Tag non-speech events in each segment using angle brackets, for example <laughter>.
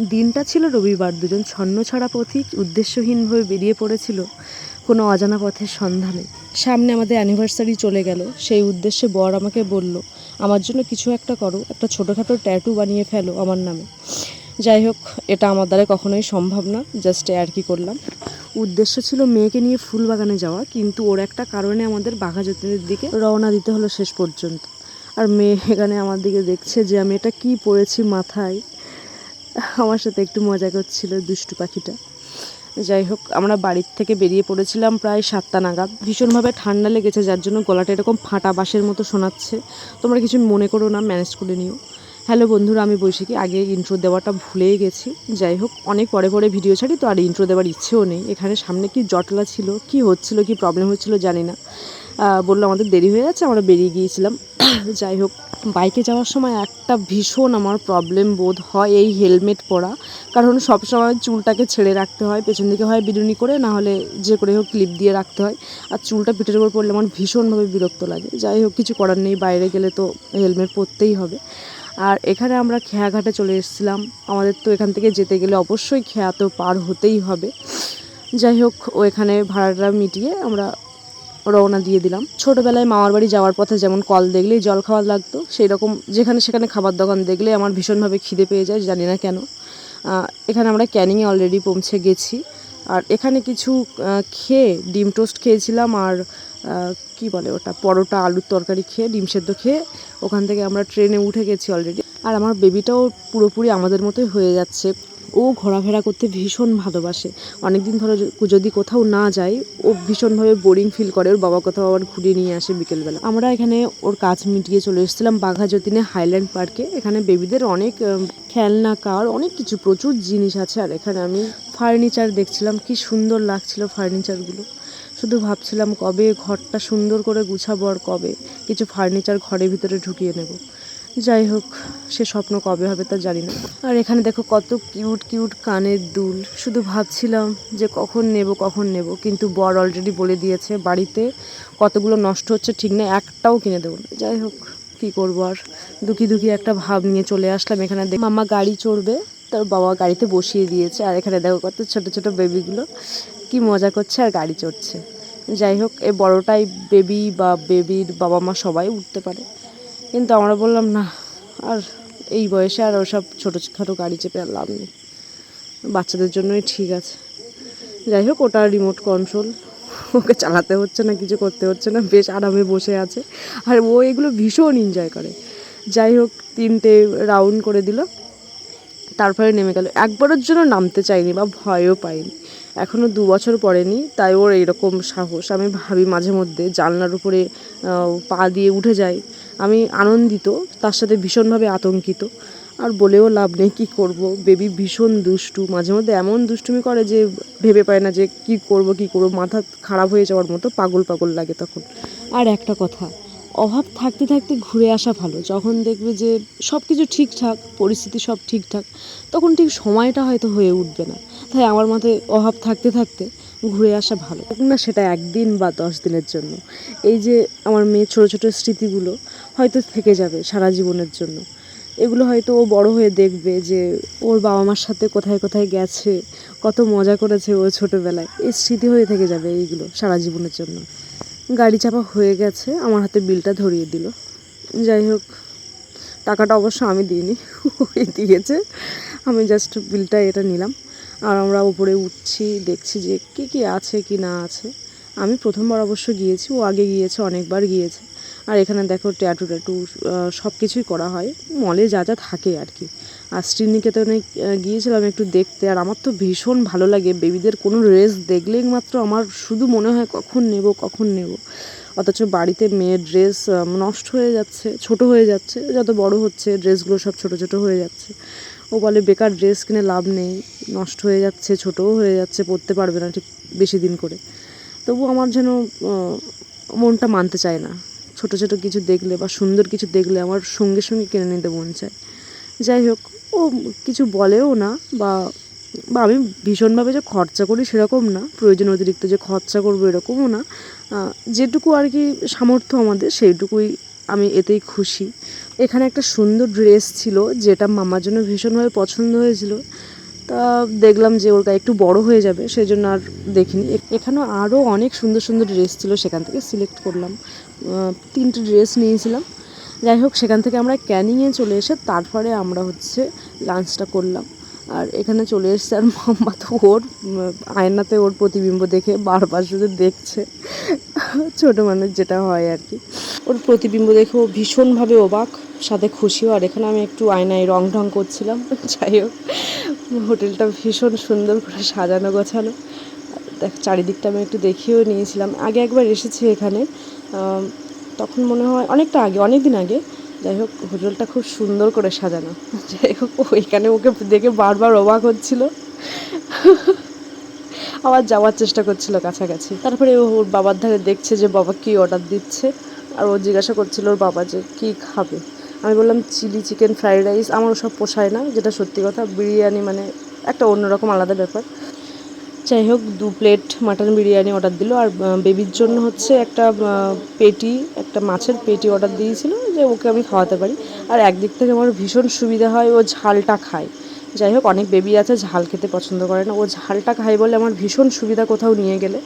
দিনটা ছিল রবিবার, দুজন ছন্ন ছড়া পথিক উদ্দেশ্যহীনভাবে বেরিয়ে পড়েছিল। কোনো অজানা পথের সন্ধানে। সামনে আমাদের অ্যানিভার্সারি চলে গেল। সেই উদ্দেশ্যে বর আমাকে বলল, আমার জন্য কিছু একটা করো। একটা ছোটোখাটো ট্যাটু বানিয়ে ফেলো আমার নামে। যাই হোক, এটা আমার দ্বারা কখনোই সম্ভব না। জাস্ট আর কি করলাম। উদ্দেশ্য ছিল মেয়েকে নিয়ে ফুল বাগানে যাওয়া, কিন্তু ওর একটা কারণে আমাদের বাঘা যতীনের দিকে রওনা দিতে হলো শেষ পর্যন্ত। আর মেয়ে এখানে আমার দিকে দেখছে যে আমি এটা কি পরেছি মাথায়। আমার সাথে একটু মজা করছিল দুষ্টু পাখিটা। যাই হোক, আমরা বাড়ির থেকে বেরিয়ে পড়েছিলাম প্রায় সাতটা নাগাদ। ভীষণভাবে ঠান্ডা লেগেছে, যার জন্য গলাটা এরকম ফাটা বাঁশের মতো শোনাচ্ছে। তোমরা কিছু মনে করো না ম্যানেজ করে নিও। হ্যালো বন্ধুরা, আমি বৈশাখী। আগে ইন্ট্রো দেওয়াটা ভুলেই গেছি। যাই হোক, অনেক পরে পরে ভিডিও ছাড়ি, তো আর ইন্ট্রো দেওয়ার ইচ্ছেও নেই। এখানে সামনে কি জটলা ছিল, কি হচ্ছিল, কি প্রবলেম হচ্ছিল জানি না। বলল, আমাদের দেরি হয়ে যাচ্ছে আমরা বেরিয়ে গিয়েছিলাম। <coughs> যাই হোক, বাইকে যাওয়ার সময় একটা ভীষণ আমার প্রবলেম বোধ হয় এই হেলমেট পরা। কারণ সব সময় চুলটাকে ছেড়ে রাখতে হয়, পেছন দিকে হয় বিরুনি করে, না হলে যে করে হোক ক্লিপ দিয়ে রাখতে হয়। আর চুলটা পিঠের উপর পড়লে আমার ভীষণভাবে বিরক্ত লাগে। যাই হোক, কিছু করার নেই, বাইরে গেলে তো হেলমেট পরতেই হবে। আর এখানে আমরা খেয়াঘাটে চলে এসেছিলাম। আমাদের তো এখান থেকে যেতে গেলে অবশ্যই খেয়া তো পার হতেই হবে। যাই হোক ও এখানে ভাড়াটা মিটিয়ে আমরা রওনা দিয়ে দিলাম। ছোটোবেলায় মামার বাড়ি যাওয়ার পথে যেমন কল দেখলেই জল খাওয়া লাগতো সেই রকম যেখানে সেখানে খাবার দোকান দেখলে আমার ভীষণভাবে খিদে পেয়ে যায়, জানি না কেন। এখানে আমরা ক্যানিংয়ে অলরেডি পৌঁছে গেছি। আর এখানে কিছু খেয়ে ডিম টোস্ট খেয়েছিলাম আর কি বলে ওটা, পরোটা, আলুর তরকারি খেয়ে, ডিম সেদ্ধ খেয়ে ওখান থেকে আমরা ট্রেনে উঠে গেছি অলরেডি আর আমার বেবিটাও পুরোপুরি আমাদের মতোই হয়ে যাচ্ছে। ও ঘোরাফেরা করতে ভীষণ ভালোবাসে। অনেকদিন ধরে য- যদি কোথাও না যায় ও ভীষণভাবে বোরিং ফিল করে। ওর বাবা কোথাও আবার ঘুরিয়ে নিয়ে আসে বিকেলবেলা। আমরা এখানে ওর কাজ মিটিয়ে চলে এসেছিলাম বাঘা যতীনে হাইল্যান্ড পার্কে এখানে বেবিদের অনেক খেলনা কার অনেক কিছু, প্রচুর জিনিস আছে। আর এখানে আমি ফার্নিচার দেখছিলাম, কি সুন্দর লাগছিল ফার্নিচারগুলো শুধু ভাবছিলাম কবে ঘরটা সুন্দর করে গুছাবো আর কবে কিছু ফার্নিচার ঘরের ভিতরে ঢুকিয়ে নেব। যাই হোক, সে স্বপ্ন কবে হবে তা জানি না। আর এখানে দেখো কত কিউট কিউট কানের দুল। শুধু ভাবছিলাম যে কখন নেব কখন নেব, কিন্তু বর অলরেডি বলে দিয়েছে বাড়িতে কতগুলো নষ্ট হচ্ছে ঠিক না একটাও কিনে দেবো যাই হোক, কী করব আর? দুঃখী দুঃখী একটা ভাব নিয়ে চলে আসলাম। এখানে দেখ, মামা গাড়ি চড়বে, তার বাবা গাড়িতে বসিয়ে দিয়েছে। আর এখানে দেখো কত ছোটো ছোটো বেবিগুলো কি মজা করছে আর গাড়ি চড়ছে। যাই হোক, এ বড়টাই বেবি বা বেবির বাবা মা সবাই উঠতে পারে। কিন্তু আমরা বললাম, না, আর এই বয়সে আর ওসব ছোটো খাটো গাড়ি চেপে আর লাভ নেই। বাচ্চাদের জন্যই ঠিক আছে। যাই হোক, ওটা রিমোট কন্ট্রোল ওকে চালাতে হচ্ছে না, কিছু করতে হচ্ছে না, বেশ আরামে বসে আছে। আর ও এগুলো ভীষণ এনজয় করে। যাই হোক, তিনটে রাউন্ড করে দিল। তারপরে নেমে গেল। একবারের জন্য নামতে চাইনি বা ভয়ও পাইনি। এখনও দু বছর পরেনি, তাই ওর এইরকম সাহস। আমি ভাবি মাঝে মধ্যে জানলার উপরে পা দিয়ে উঠে যায় আমি আনন্দিত, তার সাথে ভীষণভাবে আতঙ্কিত। আর বলেও লাভ নেই, কী করব? বেবি ভীষণ দুষ্টু। মাঝে মধ্যে এমন দুষ্টুমি করে যে ভেবে পায় না যে কি করব কি করব? মাথা খারাপ হয়ে যাওয়ার মতো পাগল পাগল লাগে তখন। আর একটা কথা, অভাব থাকতে থাকতে ঘুরে আসা ভালো। যখন দেখবে যে সব কিছু ঠিকঠাক, পরিস্থিতি সব ঠিকঠাক, তখন ঠিক সময়টা হয়তো হয়ে উঠবে না। তাই আমার মতে অভাব থাকতে থাকতে ঘুরে আসা ভালো। না, সেটা একদিন বা দশ দিনের জন্য। এই যে আমার মেয়ের ছোটো ছোটো স্মৃতিগুলো হয়তো থেকে যাবে সারা জীবনের জন্য। এগুলো হয়তো ও বড় হয়ে দেখবে যে ওর বাবা মার সাথে কোথায় কোথায় গেছে, কত মজা করেছে ও ছোটোবেলায়। এই স্মৃতি হয়ে থেকে যাবে এইগুলো সারা জীবনের জন্য। গাড়ি চাপা হয়ে গেছে, আমার হাতে বিলটা ধরিয়ে দিল। যাই হোক, টাকাটা অবশ্য আমি দিইনি দিয়েছে। আমি জাস্ট বিলটা এটা নিলাম। আর আমরা উপরে উঠছি, দেখছি যে কী কী আছে, কি না আছে। আমি প্রথমবার অবশ্য গিয়েছি, ও আগে গিয়েছে, অনেকবার গিয়েছে। আর এখানে দেখো ট্যাটু ট্যাটু সব কিছুই করা হয়। মলে যা যা থাকে আর কি। আর শ্রীনিকেতনে গিয়েছিলাম একটু দেখতে, আর আমার তো ভীষণ ভালো লাগে। বেবিদের কোনো ড্রেস দেখলেই মাত্র আমার শুধু মনে হয় কখন নেব কখন নেব। অথচ বাড়িতে মেয়ের ড্রেস নষ্ট হয়ে যাচ্ছে, ছোট হয়ে যাচ্ছে। যত বড় হচ্ছে ড্রেসগুলো সব ছোট ছোট হয়ে যাচ্ছে। ও বলে, বেকার ড্রেস কিনে লাভ নেই। নষ্ট হয়ে যাচ্ছে, ছোটও হয়ে যাচ্ছে পরতে পারবে না ঠিক বেশি দিন করে। তবু আমার যেন মনটা মানতে চায় না। ছোট ছোট কিছু দেখলে বা সুন্দর কিছু দেখলে আমার সঙ্গে সঙ্গে কিনে নিতে মন চায়। যাই হোক, ও কিছু বলেও না বা বা আমি ভীষণভাবে যে খরচা করি সেরকম না, প্রয়োজন অতিরিক্ত যে খরচা করব এরকমও না। যেটুকু আর কি সামর্থ্য আমাদের সেইটুকুই আমি এতেই খুশি। এখানে একটা সুন্দর ড্রেস ছিল যেটা মামার জন্য ভীষণভাবে পছন্দ হয়েছিল। তা দেখলাম যে ওর গায়ে একটু বড় হয়ে যাবে সেই জন্য আর দেখিনি। এখানেও আরও অনেক সুন্দর সুন্দর ড্রেস ছিল, সেখান থেকে সিলেক্ট করলাম। তিনটে ড্রেস নিয়েছিলাম। যাই হোক, সেখান থেকে আমরা ক্যানিংয়ে চলে এসে তারপরে আমরা হচ্ছে লাঞ্চটা করলাম। আর এখানে চলে এসছে আর মাম্মা তো ওর আয়নাতে ওর প্রতিবিম্ব দেখে বারবার শুধু দেখছে। ছোট মানুষ যেটা হয় আর কি। ওর প্রতিবিম্ব দেখে ও ভীষণভাবে অবাক, সাথে খুশিও। আর এখানে আমি একটু আয়নায় রং ঢং করছিলাম। যাই হোক, হোটেলটা ভীষণ সুন্দর করে সাজানো, গোছানো। দেখ, চারিদিকটা আমি একটু দেখিয়েও নিয়েছিলাম। আগে একবার এসেছি এখানে। তখন মনে হয় অনেকটা আগে অনেক দিন আগে যাই হোক, হোটেলটা খুব সুন্দর করে সাজানো। যাই হোক, ওইখানে ওকে দেখে বারবার অবাক হচ্ছিল। আবার যাওয়ার চেষ্টা করছিল কাছাকাছি। তারপরে ওর বাবার ধারে দেখছে যে বাবা কী অর্ডার দিচ্ছে। আর ও জিজ্ঞাসা করছিল ওর বাবা যে কী খাবে। আমি বললাম, চিলি চিকেন ফ্রাইড রাইস। আমার ওসব পোষায় না, যেটা সত্যি কথা। বিরিয়ানি মানে একটা অন্যরকম আলাদা ব্যাপার। যাই হোক, দু প্লেট মাটন বিরিয়ানি অর্ডার দিল। আর বেবির জন্য হচ্ছে একটা পেটি, একটা মাছের পেটি অর্ডার দিয়েছিল যে ওকে আমি খাওয়াতে পারি। আর একদিক থেকে আমার ভীষণ সুবিধা হয়, ও ঝালটা খায়। যাই হোক, অনেক বেবি আছে, ঝাল খেতে পছন্দ করে না। ও ঝালটা খায় বলে আমার ভীষণ সুবিধা কোথাও নিয়ে গেলে।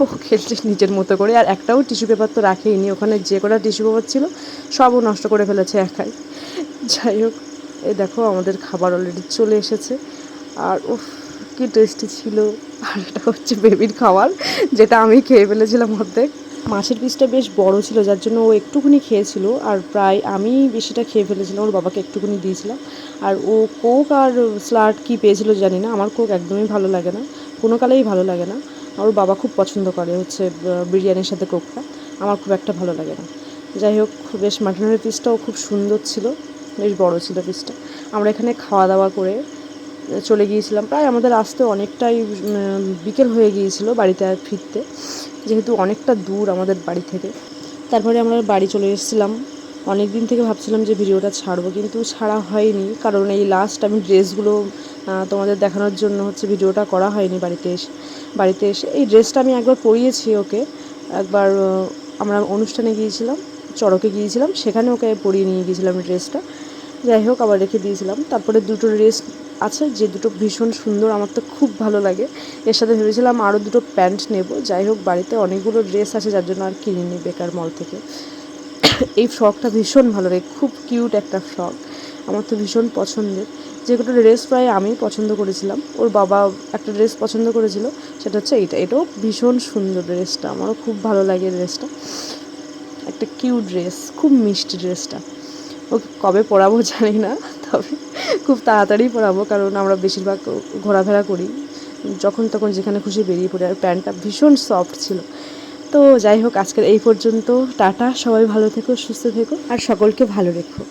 ও খেলছে নিজের মতো করে। আর একটাও টিস্যু পেপার তো রাখেইনি। ওখানে যে কটা টিস্যু পেপার ছিল সবও নষ্ট করে ফেলেছে একাই। যাই হোক এই দেখো আমাদের খাবার অলরেডি চলে এসেছে। আর উফ কি টেস্টি ছিল? আর এটা হচ্ছে বেবির খাবার, যেটা আমি খেয়ে ফেলেছিলাম অর্ধেক। মাছের পিসটা বেশ বড় ছিল, যার জন্য ও একটুখানি খেয়েছিল, আর প্রায় আমি বেশিটা খেয়ে ফেলেছিলাম, ওর বাবাকে একটুখানি দিয়েছিলাম। আর ও কোক আর স্লাট কি পেয়েছিল জানি না, আমার কোক একদমই ভালো লাগে না, কোনো কালেই ভালো লাগে না। ওর বাবা খুব পছন্দ করে হচ্ছে বিরিয়ানির সাথে কোকটা, আমার খুব একটা ভালো লাগে না। যাই হোক, বেশ মাটনের পিসটাও খুব সুন্দর ছিল, বেশ বড় ছিল পিসটা আমরা এখানে খাওয়া দাওয়া করে চলে গিয়েছিলাম। প্রায় আমাদের আসতে অনেকটাই বিকেল হয়ে গিয়েছিল বাড়িতে আর ফিরতে। যেহেতু অনেকটা দূর আমাদের বাড়ি থেকে। তারপরে আমরা বাড়ি চলে এসেছিলাম। অনেক দিন থেকে ভাবছিলাম যে ভিডিওটা ছাড়বো, কিন্তু ছাড়া হয়নি। কারণ এই লাস্ট আমি ড্রেসগুলো তোমাদের দেখানোর জন্য হচ্ছে ভিডিওটা করা হয়নি বাড়িতে এসে বাড়িতে এসে। এই ড্রেসটা আমি একবার পরিয়েছি ওকে। একবার আমরা অনুষ্ঠানে গিয়েছিলাম, চড়কে গিয়েছিলাম। সেখানে ওকে পরিয়ে নিয়ে গিয়েছিলাম ড্রেসটা। যাই হোক, আবার রেখে দিয়েছিলাম। তারপরে দুটো ড্রেস আছে যে দুটো ভীষণ সুন্দর, আমার তো খুব ভালো লাগে। এর সাথে ভেবেছিলাম আরও দুটো প্যান্ট নেব। যাই হোক, বাড়িতে অনেকগুলো ড্রেস আছে, যার জন্য আর কিনিনি বেকার মল থেকে। এই ফ্রকটা ভীষণ ভালো লাগে, খুব কিউট একটা ফ্রক। আমার তো ভীষণ পছন্দের। যে কোনো ড্রেস প্রায় আমি পছন্দ করেছিলাম। ওর বাবা একটা ড্রেস পছন্দ করেছিল, সেটা হচ্ছে এইটা। এটাও ভীষণ সুন্দর ড্রেসটা। আমারও খুব ভালো লাগে ড্রেসটা। একটা কিউট ড্রেস, খুব মিষ্টি ড্রেসটা। ওকে, কবে পরাবো জানি না। তবে খুব তাড়াতাড়ি পরাবো কারণ আমরা বেশিরভাগ ঘোরাফেরা করি। যখন তখন যেখানে খুশি বেরিয়ে পড়ি, আর প্যান্টটা ভীষণ সফট ছিল। তো যাই হোক, আজকের এই পর্যন্ত। টাটা, সবাই ভালো থেকো, সুস্থ থেকো, আর সকলকে ভালো রেখো।